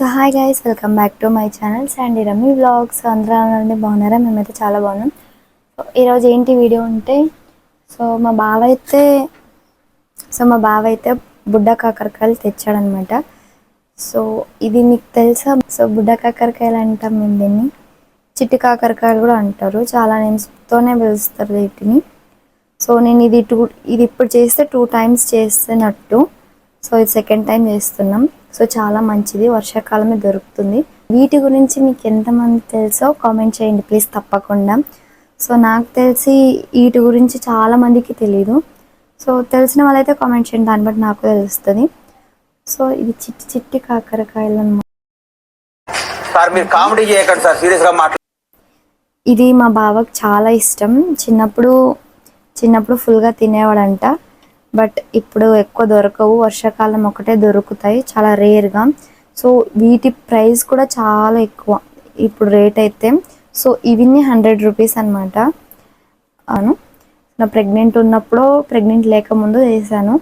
So hi guys welcome back to my channel and Rammi vlogs అందరూ అలానే బాగున్నారా? మేమైతే చాలా బాగున్నాం. సో ఈరోజు ఏంటి వీడియో అంటే సో మా బావ అయితే సో మా బావ అయితే బుడ్డ కాకరకాయలు తెచ్చాడనమాట సో ఇది మీకు తెలుసా? సో బుడ్డ కాకరకాయలు అంటాం మేము దీన్ని. చిట్టి కాకరకాయలు కూడా అంటారు. చాలా నేమ్స్తోనే పిలుస్తారు వీటిని. సో నేను ఇది టూ ఇది ఇప్పుడు చేస్తే టూ టైమ్స్ చేస్తున్నట్టు. సో ఇది సెకండ్ టైం చేస్తున్నాం. సో చాలా మంచిది వర్షాకాలమే దొరుకుతుంది. వీటి గురించి మీకు ఎంతమంది తెలుసో కామెంట్ చేయండి ప్లీజ్ తప్పకుండా. సో నాకు తెలిసి వీటి గురించి చాలా మందికి తెలియదు సో తెలిసిన వాళ్ళైతే కామెంట్ చేయండి దాన్ని బట్టి నాకు తెలుస్తుంది. సో ఇది చిట్టి చిట్టి కాకరకాయలు అన్నమాట. సార్ మీరు కామెడీ చేయకండి సార్ సీరియస్గా మాట్లాడు ఇది మా బావకు చాలా ఇష్టం. చిన్నప్పుడు చిన్నప్పుడు ఫుల్గా తినేవాడంట. బట్ ఇప్పుడు ఎక్కువ దొరకవు. వర్షాకాలం ఒకటే దొరుకుతాయి. చాలా రేర్గా. సో వీటి ప్రైస్ కూడా చాలా ఎక్కువ. ఇప్పుడు రేట్ అయితే. సో ఇవన్నీ హండ్రెడ్ రూపీస్ అనమాట అవును నా ప్రెగ్నెంట్ ఉన్నప్పుడు ప్రెగ్నెంట్ లేకముందు చేశాను.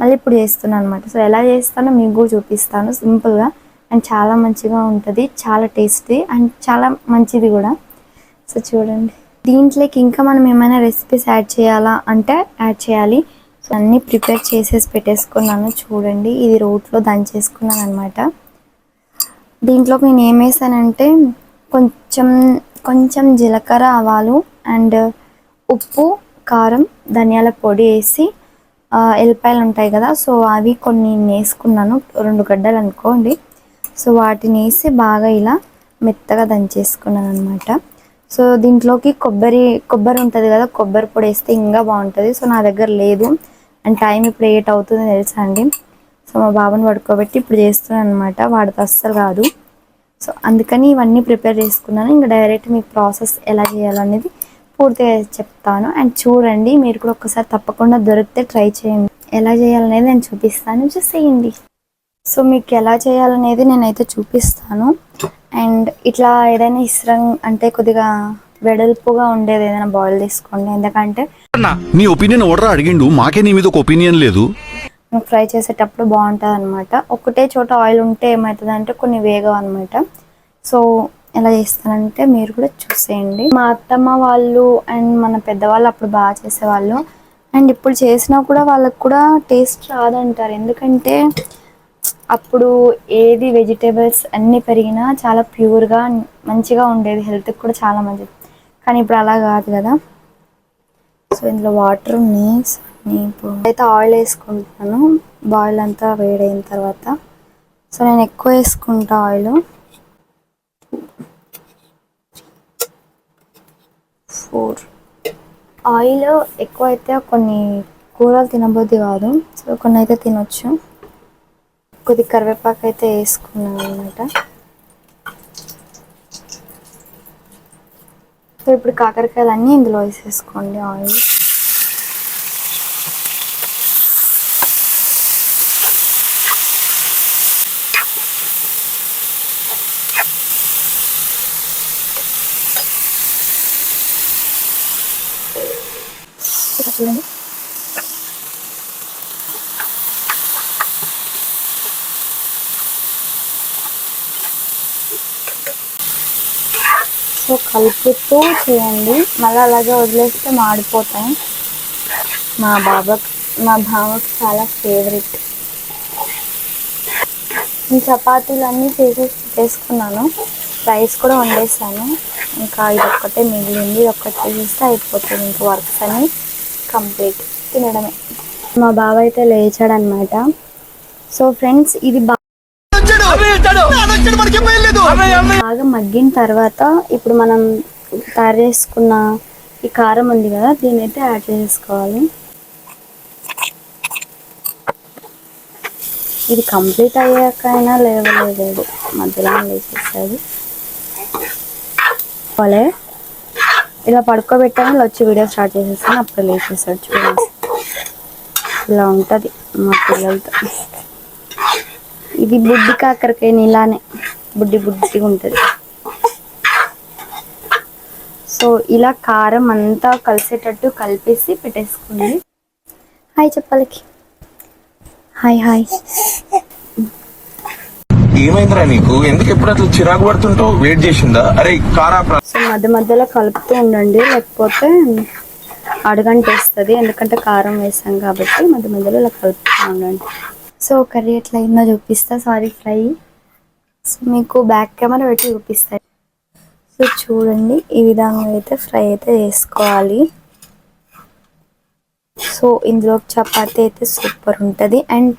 మళ్ళీ ఇప్పుడు చేస్తున్నాను అనమాట సో ఎలా చేస్తానో మీకు కూడా చూపిస్తాను. సింపుల్గా. అండ్ చాలా మంచిగా ఉంటుంది. చాలా టేస్టీ. అండ్ చాలా మంచిది కూడా. సో చూడండి. దీంట్లోకి ఇంకా మనం ఏమైనా రెసిపీస్ యాడ్ చేయాలా అంటే యాడ్ చేయాలి. సో అన్నీ ప్రిపేర్ చేసేసి పెట్టేసుకున్నాను. చూడండి ఇది రోట్లో దంచేసుకున్నాను అనమాట దీంట్లోకి నేను ఏం వేసానంటే కొంచెం కొంచెం జీలకర్ర ఆవాలు అండ్ ఉప్పు కారం ధనియాల పొడి వేసి ఎల్లిపాయలు ఉంటాయి కదా సో అవి కొన్ని వేసుకున్నాను రెండు గడ్డలు అనుకోండి. సో వాటిని వేసి బాగా ఇలా మెత్తగా దంచేసుకున్నాను అనమాట సో దీంట్లోకి కొబ్బరి కొబ్బరి ఉంటుంది కదా కొబ్బరి పొడి వేస్తే ఇంకా బాగుంటుంది. సో నా దగ్గర లేదు. అండ్ టైం ఇప్పుడు ఎయిట్ అవుతుంది తెలుసా అండి. సో మా బాబుని పడుకోబెట్టి ఇప్పుడు చేస్తున్నాను అనమాట వాడితో అస్సలు కాదు. సో అందుకని ఇవన్నీ ప్రిపేర్ చేసుకున్నాను. ఇంకా డైరెక్ట్ మీ ప్రాసెస్ ఎలా చేయాలనేది పూర్తిగా చెప్తాను. అండ్ చూడండి మీరు కూడా ఒకసారి తప్పకుండా దొరికితే ట్రై చేయండి. ఎలా చేయాలనేది నేను చూపిస్తాను. చూసేయండి సో మీకు ఎలా చేయాలనేది నేనైతే చూపిస్తాను. అండ్ ఇట్లా ఏదైనా ఇస్రం అంటే కొద్దిగా వెడల్పుగా ఉండేది ఏదైనా బాయిల్ తీసుకోండి. ఎందుకంటే నీ ఒపీనియన్ ఓడరా అడిగిండు? మాకే నీ మీద ఒక ఒపీనియన్ లేదు. ఫ్రై చేసేటప్పుడు బాగుంటుంది అనమాట ఒకటే చోట ఆయిల్ ఉంటే ఏమవుతుంది అంటే కొన్ని వేగవు అనమాట సో ఎలా చేస్తానంటే మీరు కూడా చూసేయండి. మా అత్తమ్మ వాళ్ళు అండ్ మన పెద్దవాళ్ళు అప్పుడు బాగా చేసేవాళ్ళు. అండ్ ఇప్పుడు చేసినా కూడా వాళ్ళకి కూడా టేస్ట్ రాదంటారు. ఎందుకంటే అప్పుడు ఏది వెజిటేబుల్స్ అన్నీ పెరిగినా చాలా ప్యూర్గా మంచిగా ఉండేది. హెల్త్కి కూడా చాలా మంచిది. కానీ ఇప్పుడు అలా కాదు కదా. సో ఇందులో వాటర్ నీస్ నీపు. అయితే ఆయిల్ వేసుకుంటాను బాయిల్ అంతా వేడైన తర్వాత. సో నేను ఎక్కువ వేసుకుంటా ఆయిల్. ఫోర్. ఆయిల్ ఎక్కువ అయితే కొన్ని కూరలు తినబోద్ది కాదు. సో కొన్ని అయితే తినొచ్చు. కొద్ది కరివేపాకు అయితే వేసుకున్నాను అనమాట సో ఇప్పుడు కాకరకాయలు అన్నీ ఇందులో వేసేసుకోండి ఆయిల్. చూడండి సో కలుపుతూ చేయండి. మళ్ళీ అలాగే వదిలేస్తే మాడిపోతాయి. మా బాబాకి మా బావకి చాలా ఫేవరెట్ నేను చపాతీలు అన్నీ చేసేసి చేసుకున్నాను రైస్ కూడా వండేసాను. ఇంకా ఇది ఒక్కటే మిగిలింది. ఇది ఒక్కటి చేస్తే అయిపోతుంది. ఇంకా వర్క్స్ అన్ని కంప్లీట్. తినడమే. మా బావ అయితే లేచాడనమాట సో ఫ్రెండ్స్ ఇది బా- బాగా మగ్గిన తర్వాత ఇప్పుడు మనం తయారు చేసుకున్న ఈ కారం ఉంది కదా దీని అయితే యాడ్ చేసుకోవాలి. ఇది కంప్లీట్ అయ్యాక అయినా లేవలేదు. మధ్యలో లేచేస్తుంది వాళ్ళే ఇలా పడుకోబెట్టాను ఇలా వచ్చి వీడియో స్టార్ట్ చేసేసాను అప్పుడు లేచేసాడు చూడండి. ఇలా ఉంటుంది మా పిల్లలతో. ఇది బుడ్డి కాకరకాయ ఇలానే బుడ్డి బుడ్డిగా ఉంటుంది. సో ఇలా కారం అంతా కలిసేటట్టు కలిపేసి పెట్టేసుకోండి. హాయ్ చెప్పాలకి. Hi hi. ఏమైందిరా నీకు? ఎందుకు ఎప్పుడు అట్లా చిరాకు పడుతుంటావు? వెయిట్ చేసిందా? అరే కారా సో మధ్య మధ్యలో కలుపుతూ ఉండండి. లేకపోతే అడగంటేస్తుంది. ఎందుకంటే కారం వేసాం కాబట్టి మధ్య మధ్యలో ఇలా కలుపుతూ ఉండండి. సో కర్రీ ఎట్లా అయిందో చూపిస్తా. సారీ ఫ్రై సో మీకు బ్యాక్ కెమెరా పెట్టి చూపిస్తాయి సో చూడండి ఈ విధంగా అయితే ఫ్రై అయితే చేసుకోవాలి. సో ఇందులో చపాతీ అయితే సూపర్ ఉంటుంది. అండ్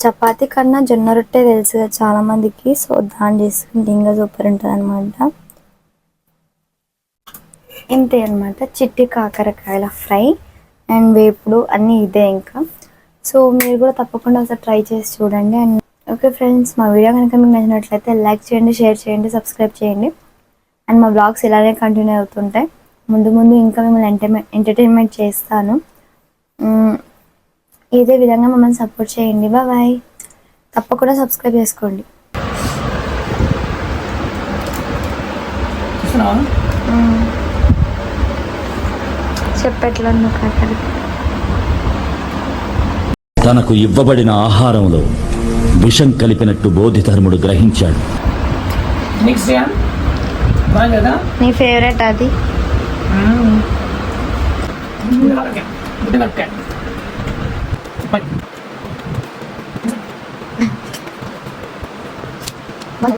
చపాతీ కన్నా జొన్న రొట్టె తెలుసు కదా చాలా మందికి సో దాన్ని చేసుకుంటే ఇంకా సూపర్ ఉంటుంది అనమాట ఇంతే అనమాట చిట్టి కాకరకాయల ఫ్రై అండ్ వేపుడు అన్నీ ఇదే ఇంకా. సో మీరు కూడా తప్పకుండా ఒకసారి ట్రై చేసి చూడండి. అండ్ ఓకే ఫ్రెండ్స్ మా వీడియో కనుక మీకు నచ్చినట్లయితే లైక్ చేయండి షేర్ చేయండి సబ్స్క్రైబ్ చేయండి. అండ్ మా బ్లాగ్స్ ఇలానే కంటిన్యూ అవుతుంటాయి. ముందు ముందు ఇంకా మిమ్మల్ని ఎంటర్టైన్మెంట్ ఎంటర్టైన్మెంట్ చేస్తాను. ఇదే విధంగా మమ్మల్ని సపోర్ట్ చేయండి. బాయ్ తప్పకుండా సబ్స్క్రైబ్ చేసుకోండి. చెప్పెట్లా నువ్వు కాకర తనకు ఇవ్వబడిన ఆహారంలో విషం కలిపినట్టు బోధిధర్ముడు గ్రహించాడు. నీ ఫేవరెట్ అది. ఓకే